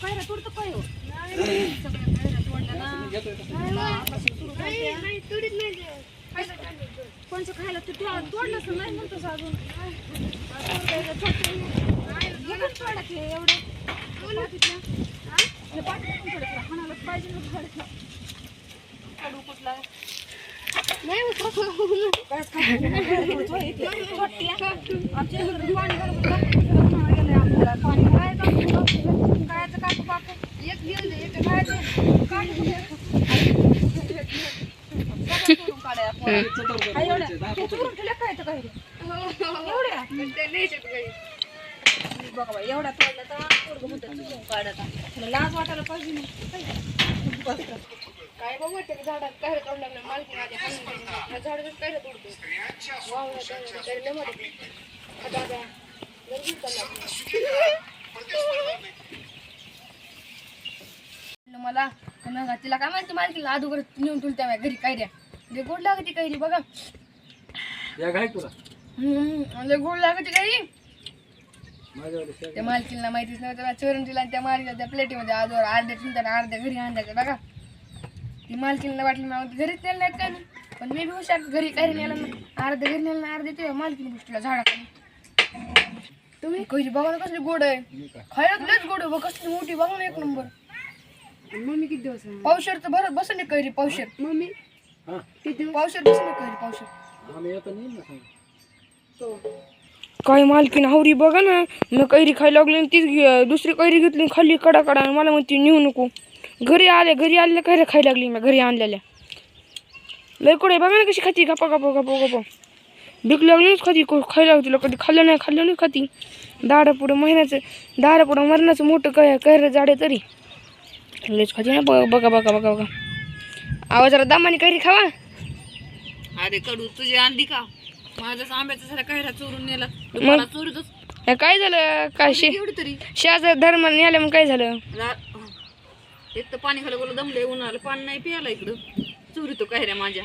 कैऱ्या तोडतो काय हो सगळ्या कैऱ्या तोडल्या ना आता सुरू करते. कोणचं खायला तू तुला तोडलंच नाही म्हणतोस अजून तोडायचे एवढं. हे पण थोडं हाणायलाच पाहिजे ना थोडं. कडू कुठला नाही. आमच्या काढत आहे. तुला लाज वाटायला पाहिजे. काय बघ वाटतं झाडात काय तोड लागलं मालकी माझ्या झाडाचं काय तोडतो वाव या झाडाचं काय लय मोठं आहे. हा दादा लय दिवसाला लागलं. म्हणलं मला मग तिला काय माहिती मालकीला अगोदर नेऊन ठेवल्या त्या घरी कैऱ्या. लय गोड लागते कैरी बघा. या काय तुला. हम्म, लय गोड लागते शेक. त्या मालकीला माहितीच नव्हतं त्याला चोरून दिला आणि त्या मालकीला त्या प्लेटीमध्ये आजवर अर्ध्या ठेवून अर्ध्या घरी आणल्याचं बघा. ती मालकीला वाटली मला घरीच नेलं नाहीत काय नाही? पण मी बी हुशार घरी काही नेलं ना अर्ध्या घरी नेलं ना अर्ध्या ते मालकीने गोष्टीला झाडाखाली. तुम्ही? कैरी बघा ना कसली गोड आहे. मी काय? खायला लयच गोड आहे बघ कसली मोठी बघा ना एक नंबर. मम्मी किती दिवस पावशेर तर बरं बस नाही कैरी पावशेर. मम्मी? हा. पावशेर बस नाही कैरी पावशेर. आम्ही येतो नाही ना सांग काही मालकीन हावरी बघा ना मी कैरी खायला लागली आणि तीच घे- दुसरी कैरी घेतली आणि खाल्ली कडा कडा आणि मला म्हणते नेऊ नको. घरी आले घरी आलेल्या कैऱ्या खायला लागली मी घरी आणलेल्या. लयकडे बघा ना कशी खाती गप्पा गप्पा गप्पा गप्पा. भीक लागलीच खाती को- खायला लागती तिला कधी खाल्लं नाही खाल्लं नाही खाती. दारा पुढं महिन्याचं दारा पुढं मरणाचं मोठं काय कैऱ्या जाडे तरी. लयच खाती ना. बघा बघा बघा बघा बघा. आवाज जरा दामाने कैरी खावा. अरे कडू तुझी आणली का माझ्याच आंब्याचा सारा कैरा चोरून नेला. मला चोरीतच काय झालं? काय शे एवढी तरी. शाचा धर्म न्यायला मग काय झालं? रा- एक तर पाणी खाली बोल दमले उन्हाला पाणी नाही प्यायला इकडं. चोरी तो कैऱ्या माझ्या.